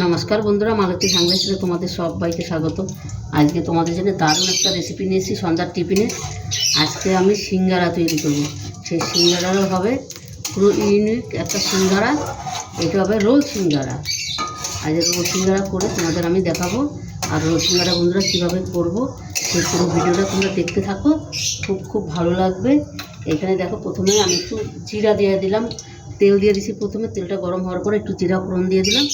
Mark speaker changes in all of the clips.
Speaker 1: নমস্কার বন্ধুরা, মালতী সাংলাইসে তোমাদের সবাইকে স্বাগত। আজকে তোমাদের জন্য দারুণ একটা রেসিপি নিয়েছি সন্ধ্যার টিফিনে। আজকে আমি সিঙ্গারা তৈরি করব। সেই সিঙ্গারারও হবে পুরো ইউনিক একটা সিঙ্গারা, এটা হবে রোল সিঙ্গারা। আজ রোল সিঙ্গারা করে তোমাদের আমি দেখাবো। আর রোল সিঙ্গারা বন্ধুরা, কীভাবে করব সেই পুরো ভিডিওটা তোমরা দেখতে থাকো। খুব খুব ভালো লাগবে। এখানে দেখো, প্রথমে আমি একটু জিরা দিয়ে দিলাম। তেল দিয়ে দিচ্ছি প্রথমে। তেলটা গরম হওয়ার পরে একটু জিরা ফোড়ন দিয়ে দিলাম।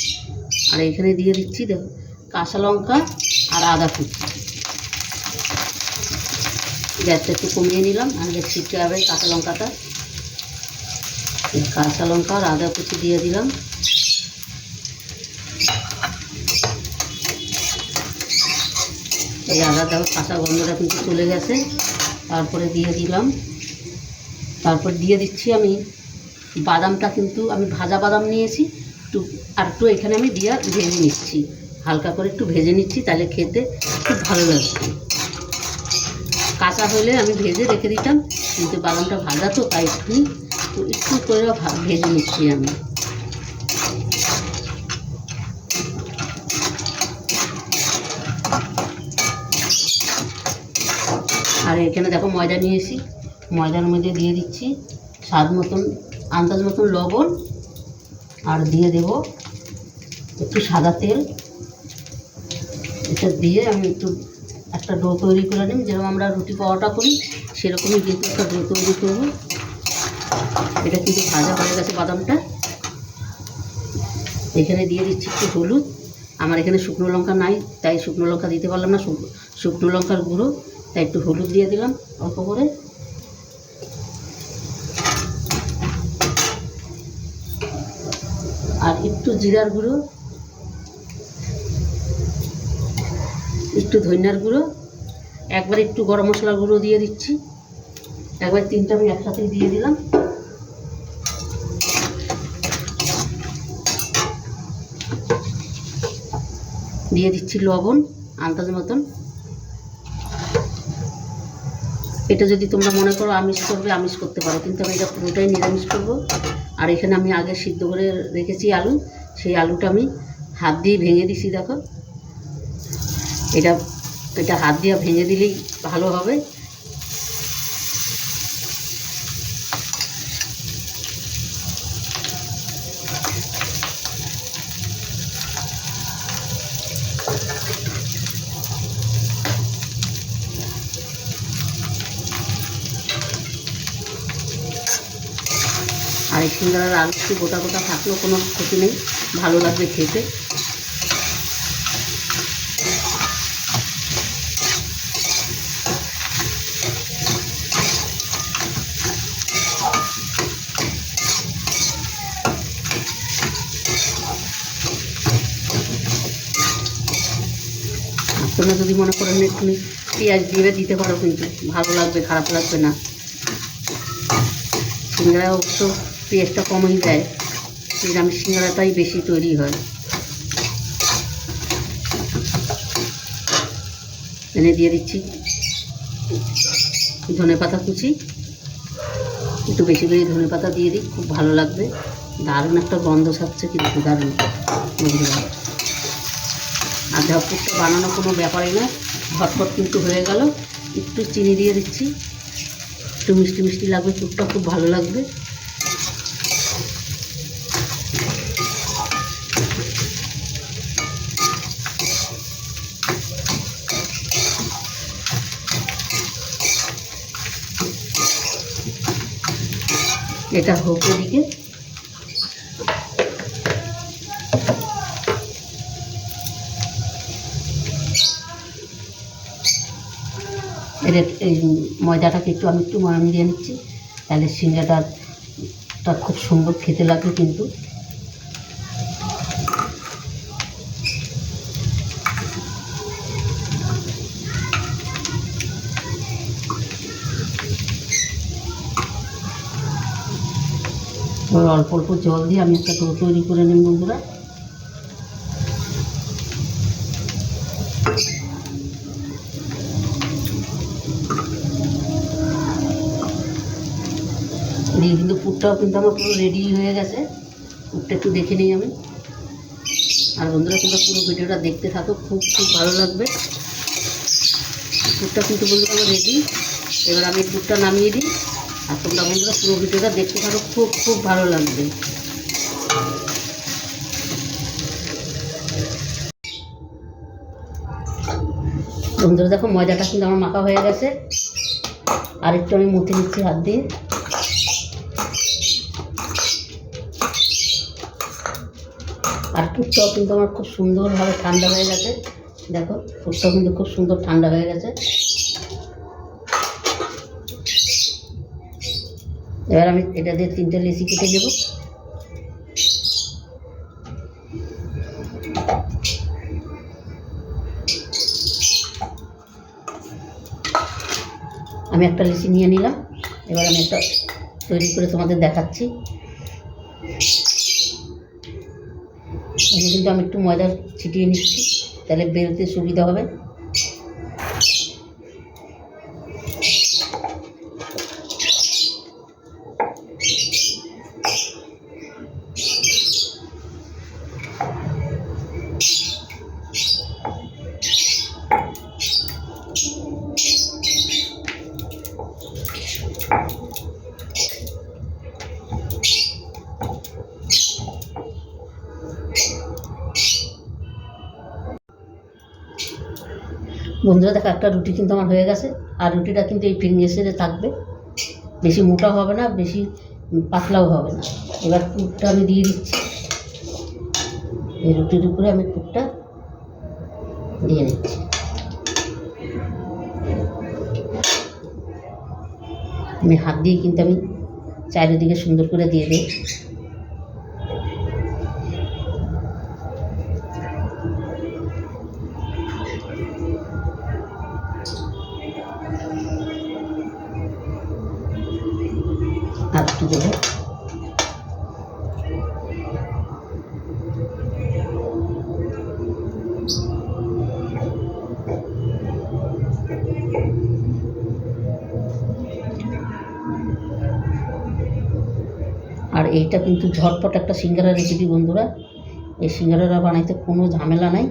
Speaker 1: আর এখানে দিয়ে দিচ্ছি, দেখো, কাঁচা লঙ্কা আর আদা কুচি। গ্যাসটা একটু কমিয়ে নিলাম, আর ছিটকে হবে কাঁচা লঙ্কাটা। কাঁচা লঙ্কা আর আদা কুচি দিয়ে দিলাম। এই আদা, দেখো, কাঁচা গন্ধটা কিন্তু চলে গেছে। তারপরে দিয়ে দিলাম। তারপর দিয়ে দিচ্ছি আমি বাদামটা কিন্তু, আমি ভাজা বাদাম নিয়েছি। একটু, আর একটু এখানে আমি দিয়ে ভেজে নিচ্ছি। হালকা করে একটু ভেজে নিচ্ছি, তাহলে খেতে খুব ভালো লাগবে। কাঁচা হলে আমি ভেজে রেখে দিতাম, কিন্তু বাদামটা ভাজা তো, তাই একটু, তো একটু করে ভেজে নিচ্ছি আমি। আর এখানে দেখো ময়দা নিয়েছি। ময়দার মধ্যে দিয়ে দিচ্ছি স্বাদ মতন, আন্দাজ মতন লবণ আর দিয়ে দেব একটু সাদা তেল। এটা দিয়ে আমি একটু একটা ডো তৈরি করে নিই। যেরকম আমরা রুটি পাওয়াটা করি, সেরকমই কিন্তু একটা ডো তৈরি করব। এটা কিন্তু ভাজা হয়ে গেছে বাদামটা। এখানে দিয়ে দিচ্ছি একটু হলুদ। আমার এখানে শুকনো লঙ্কা নাই, তাই শুকনো লঙ্কা দিতে পারলাম না। শুক- শুকনো লঙ্কার গুঁড়ো, তাই একটু হলুদ দিয়ে দিলাম অল্প করে। আর একটু জিরার গুঁড়ো, একটু ধনিয়ার গুঁড়ো, একবার একটু গরম মশলার গুঁড়ো দিয়ে দিচ্ছি। একবার তিনটা আমি একসাথেই দিয়ে দিলাম। দিয়ে দিচ্ছি লবণ, আন্দাজ মতন। এটা যদি তোমরা মনে করো আমিষ করবে, আমিষ করতে পারো, কিন্তু আমি এটা পুরোটাই নিরামিষ করব। আর এখানে আমি আগে সিদ্ধ করে রেখেছি আলু, সেই আলুটা আমি হাত দিয়ে ভেঙে দিছি, দেখো। এটা এটা হাত দিয়ে ভেঙে দিলেই ভালো হবে। আর এই সিঙ্গারার আলু একটু গোটা গোটা থাকলেও কোনো ক্ষতি নেই, ভালো লাগবে খেতে। তোমরা যদি মনে করেন একটু পেঁয়াজ দিয়ে দিতে পারো কিন্তু, ভালো লাগবে, খারাপ লাগবে না। সিঙ্গারা অবশ্য পেঁয়াজটা কমই দেয়। নিরামিষ সিঙ্গারাটাই বেশি তৈরি হয়। এনে দিয়ে দিচ্ছি ধনে পাতা কুচি। একটু বেশি বেশি ধনে পাতা দিয়ে দিই, খুব ভালো লাগবে। দারুণ একটা গন্ধ ছাড়ছে কিন্তু, দারুণ। বন্ধুরা আর ঝটপটটা বানানো কোনো ব্যাপারই না। ঝটপট কিন্তু হয়ে গেল। একটু চিনি দিয়ে দিচ্ছি। একটু মিষ্টি মিষ্টি লাগবে টুকটা খুব ভালো লাগবে। এটা হোক এদিকে। এই ময়দাটাকে একটু আমি একটু ময়াম দিয়ে নিচ্ছি। তাহলে সিঙ্গাটাটা খুব সুন্দর খেতে লাগবে কিন্তু। এবার অল্প অল্প জল দিয়ে আমি একটা ডো তৈরি করে নিই বন্ধুরা। কিন্তু পুরটাও কিন্তু আমার পুরো রেডি হয়ে গেছে। পুরটা একটু দেখে নিই আমি। আর বন্ধুরা, তোমরা পুরো ভিডিওটা দেখতে থাকো, খুব খুব ভালো লাগবে। পুরটা কিন্তু বন্ধুরা আমার রেডি এবার আমি পুরটা নামিয়ে দিই। আর তোমরা বন্ধুরা পুরো ভিডিওটা দেখতে থাকো খুব খুব ভালো লাগবে। বন্ধুরা দেখো, ময়দাটা কিন্তু আমার মাখা হয়ে গেছে। আর একটু আমি মুথে নিচ্ছি হাত দিয়ে। আর পুরটাও কিন্তু আমার খুব সুন্দরভাবে ঠান্ডা হয়ে গেছে। দেখো পুরটাও কিন্তু খুব সুন্দর ঠান্ডা হয়ে গেছে। এবার আমি এটা দিয়ে তিনটে লেসি কেটে দেবো। আমি একটা লিচি নিয়ে নিলাম। এবার আমি একটা তৈরি করে তোমাদের দেখাচ্ছি। এখানে কিন্তু আমি একটু ময়দা ছিটিয়ে নিচ্ছি, তাহলে বেরোতে সুবিধা হবে। বন্ধুরা, দেখো, একটা রুটি কিন্তু আমার হয়ে গেছে। আর রুটিটা কিন্তু এই ফিঙ্গেসেরে থাকবে। বেশি মোটাও হবে না, বেশি পাতলাও হবে না। এবার পুরটা আমি দিয়ে দিচ্ছি। এই রুটির উপরে আমি পুরটা দিয়ে দিচ্ছি। আমি হাত দিয়ে কিন্তু আমি চারিদিকে সুন্দর করে দিয়ে দিই। এইটা কিন্তু ঝটপট একটা সিঙ্গারা রেসিপি বন্ধুরা। এই সিঙ্গারাটা বানাইতে কোনো ঝামেলা নাই।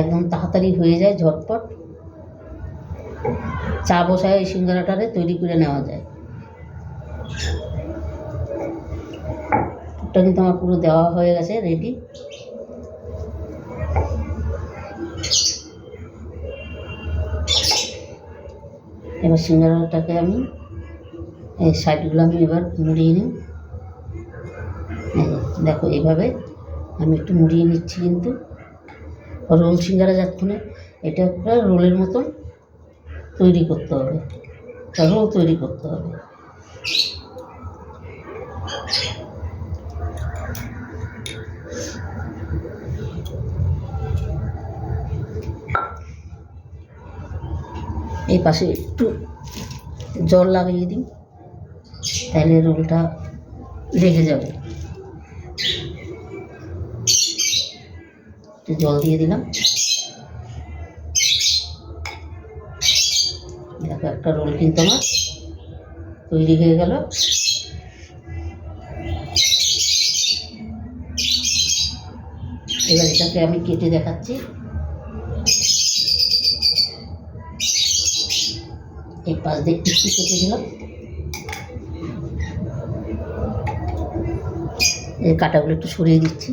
Speaker 1: একদম তাড়াতাড়ি হয়ে যায় ঝটপট। চা বসায় এই সিঙ্গারাটারে তৈরি করে নেওয়া যায়। পুরটা কিন্তু আমার পুরো দেওয়া হয়ে গেছে রেডি এবার সিঙ্গারাটাকে আমি এই সাইডগুলো আমি এবার মুড়িয়ে নিই। দেখো এইভাবে আমি একটু মুড়িয়ে নিচ্ছি কিন্তু। রোল সিঙ্গারা যাচ্ছনে এটা একটা রোলের মতন তৈরি করতে হবে রোল তৈরি করতে হবে। এই পাশে একটু জল লাগিয়ে দিই, তাহলে রোলটা লেগে যাবে। একটু জল দিয়ে দিলাম। দেখো একটা রোল কিন্তু আমার তৈরি হয়ে গেল। এবার এটাকে আমি কেটে দেখাচ্ছি। এই পাশ দিয়ে একটু কেটে দিলাম। এই কাটাগুলো একটু সরিয়ে দিচ্ছি।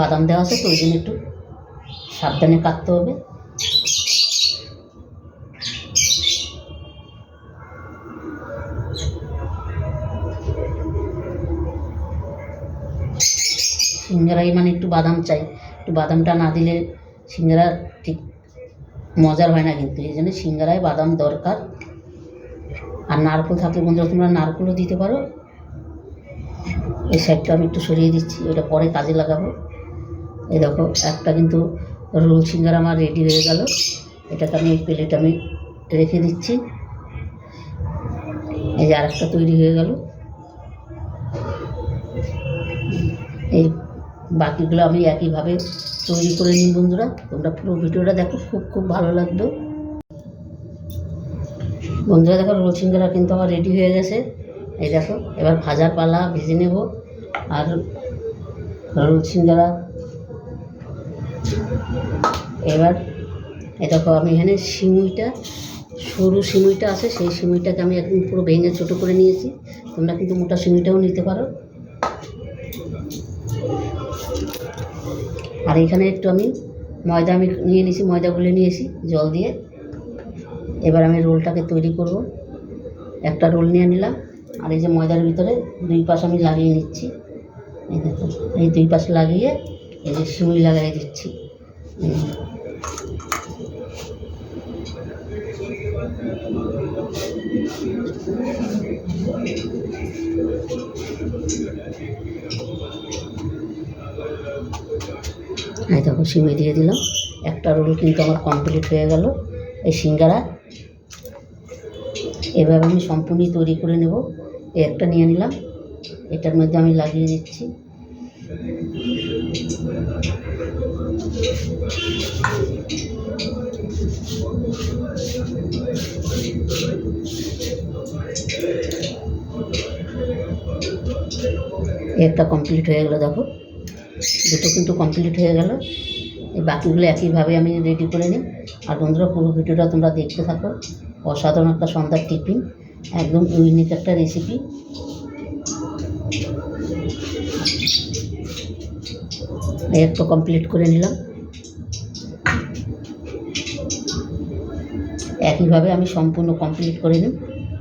Speaker 1: বাদাম দেওয়া আছে তো ওই জন্য একটু সাবধানে কাটতে হবে। সিঙ্গারাই মানে একটু বাদাম চাই। একটু বাদামটা না দিলে সিঙ্গারা ঠিক মজার হয় না কিন্তু, এই জন্য সিঙ্গারায় বাদাম দরকার। আর নারকেল থাকলে বন্ধুরা তোমরা নারকেলও দিতে পারো। এই সাইডটা আমি একটু সরিয়ে দিচ্ছি, ওটা পরে কাজে লাগাবো। এই দেখো একটা কিন্তু রোল সিঙ্গারা আমার রেডি হয়ে গেল। এটাকে আমি প্লেট আমি রেখে দিচ্ছি। এই যে আরেকটা তৈরি হয়ে গেল। এই বাকিগুলো আমি একইভাবে তৈরি করে নিই বন্ধুরা। তোমরা পুরো ভিডিওটা দেখো, খুব খুব ভালো লাগবে। বন্ধুরা দেখো, রোল সিঙ্গারা কিন্তু আমার রেডি হয়ে গেছে। এই দেখো, এবার ভাজার পালা ভেজে নেব। আর রোল সিঙ্গারা এবার দেখো আমি এখানে সিমুইটা, সরু সিমুইটা আছে, সেই সিমুইটাকে আমি একদম পুরো ভেঙে ছোটো করে নিয়েছি। তোমরা কিন্তু মোটা সিমুইটাও নিতে পারো। আর এখানে একটু আমি ময়দা আমি নিয়ে নিয়েছি ময়দা গুলে নিয়েছি জল দিয়ে। এবার আমি রোলটাকে তৈরি করব। একটা রোল নিয়ে নিলাম। আর এই যে ময়দার ভিতরে দুই পাশ আমি লাগিয়ে নিচ্ছি। এই দেখো, এই দুই পাশ লাগিয়ে এই যে সিমুই লাগিয়ে দিচ্ছি। এই দেখো, সিমে দিয়ে দিলাম। একটা রোল কিন্তু আমার কমপ্লিট হয়ে গেল। এই সিঙ্গারা এভাবে আমি সম্পূর্ণই তৈরি করে নেব। এই একটা নিয়ে নিলাম। এটার মধ্যে আমি লাগিয়ে দিচ্ছি। একটা কমপ্লিট হয়ে গেলো, দেখো। দুটো কিন্তু কমপ্লিট হয়ে গেল। এই বাকিগুলো একইভাবে আমি রেডি করে নিই। আর বন্ধুরা, পুরো ভিডিওটা তোমরা দেখতে থাকো। অসাধারণ একটা সন্ধ্যার টিফিন একদম ইউনিক একটা রেসিপি এই একটা কমপ্লিট করে নিলাম। একইভাবে আমি সম্পূর্ণ কমপ্লিট করে নিই।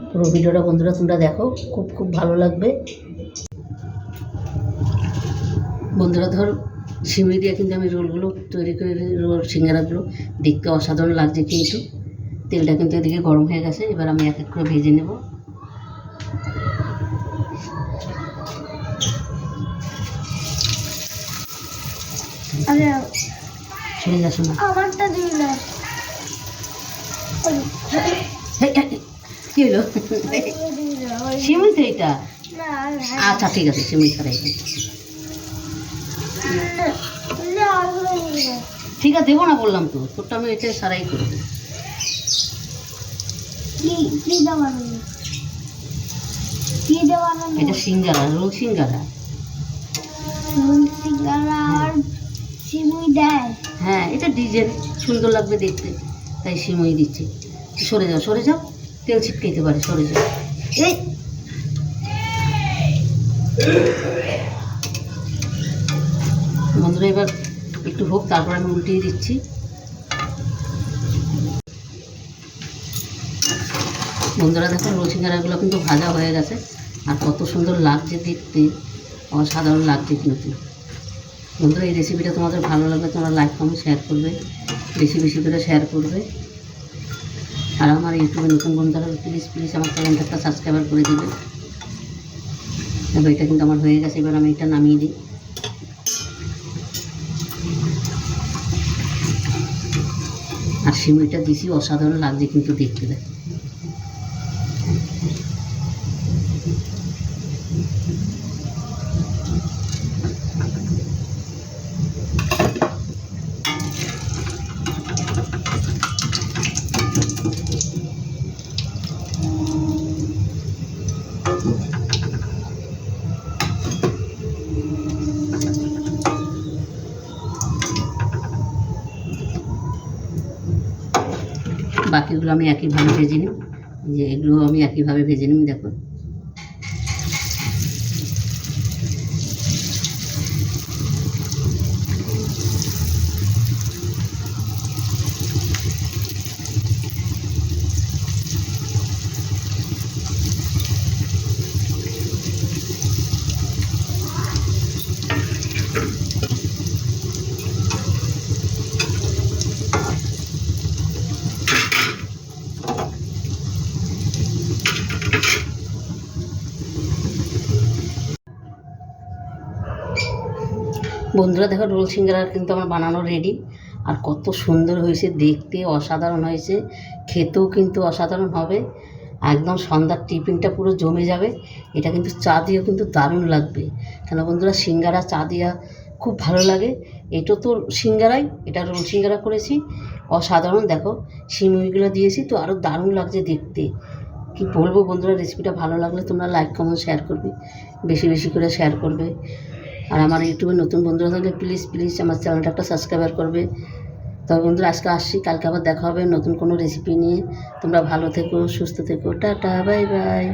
Speaker 1: পুরো ভিডিওটা বন্ধুরা তোমরা দেখো, খুব খুব ভালো লাগবে। বন্ধুরা ধর সিমড়ি দিয়ে কিন্তু আমি রোলগুলো তৈরি করে রোল সিঙ্গারাগুলো। দেখতে অসাধারণ লাগছে কিন্তু। তেলটা কিন্তু এদিকে গরম হয়ে গেছে, এবার আমি এক এক করে ভেজে নেব।
Speaker 2: আমারটা না
Speaker 1: কি হলো? এটা। আচ্ছা ঠিক আছে
Speaker 2: দিন না।
Speaker 1: ঠিক আছে দেবো না বললাম তো। তোরটা আমি এটা সারাই করব।
Speaker 2: কি কি দেওয়ানো কি দেওয়ানো
Speaker 1: এটা সিঙ্গারা রোল সিঙ্গারা।
Speaker 2: সিঙ্গারা আর সিমুই দেয়।
Speaker 1: হ্যাঁ এটা ডিজাইন সুন্দর লাগবে দেখতে। তাই সিমই দিচ্ছি। সরে যাও সরে যাও। তেল ছিটকাইতে পারে সরে যাও। এই। বন্ধুরা এবার একটু হোক তারপর আমি উল্টিয়ে দিচ্ছি। বন্ধুরা দেখো রসিঙ্গারাগুলো কিন্তু ভাজা হয়ে গেছে। আর কত সুন্দর লাগছে দেখতে। অসাধারণ লাগছে কিন্তু। বন্ধুরা, এই রেসিপিটা তোমাদের ভালো লাগলে তোমরা লাইক কমেন্ট শেয়ার করবে। বেশি বেশি করে শেয়ার করবে। আর আমার ইউটিউবে নতুন বন্ধুরা প্লিজ প্লিজ আমার চ্যানেলটা সাবস্ক্রাইবার করে দেবে। এটা কিন্তু আমার হয়ে গেছে, এবার আমি এটা নামিয়ে দিই। আর সিমইটা দিছি, অসাধারণ লাগছে কিন্তু দেখতে। দেখ বাকিগুলো আমি একইভাবে ভেজে নিই। যে এগুলো আমি একইভাবে ভেজে নিই দেখো। বন্ধুরা, দেখো রোল সিঙ্গারা কিন্তু আমার বানানো রেডি আর কত সুন্দর হয়েছে, দেখতে অসাধারণ হয়েছে। খেতেও কিন্তু অসাধারণ হবে। একদম সন্ধ্যার টিফিনটা পুরো জমে যাবে। এটা কিন্তু চা দিয়েও কিন্তু দারুণ লাগবে। কেন বন্ধুরা, সিঙ্গারা, চা দিয়া খুব ভালো লাগে। এটা তো সিঙ্গারাই, এটা রোল সিঙ্গারা করেছি। অসাধারণ, দেখো সিমুইগুলো দিয়েছি তো আরও দারুণ লাগছে দেখতে। কি বলব বন্ধুরা রেসিপিটা ভালো লাগলে তোমরা লাইক কমেন্ট শেয়ার করবে। বেশি বেশি করে শেয়ার করবে। আর আমার ইউটিউবে নতুন বন্ধুরা থাকলে প্লিজ প্লিজ আমার চ্যানেলটা একটা সাবস্ক্রাইবার করবে। তবে বন্ধুরা, আজকে আসছি, কালকে আবার দেখা হবে নতুন কোনো রেসিপি নিয়ে। তোমরা ভালো থেকো, সুস্থ থেকো, টাটা বাই বাই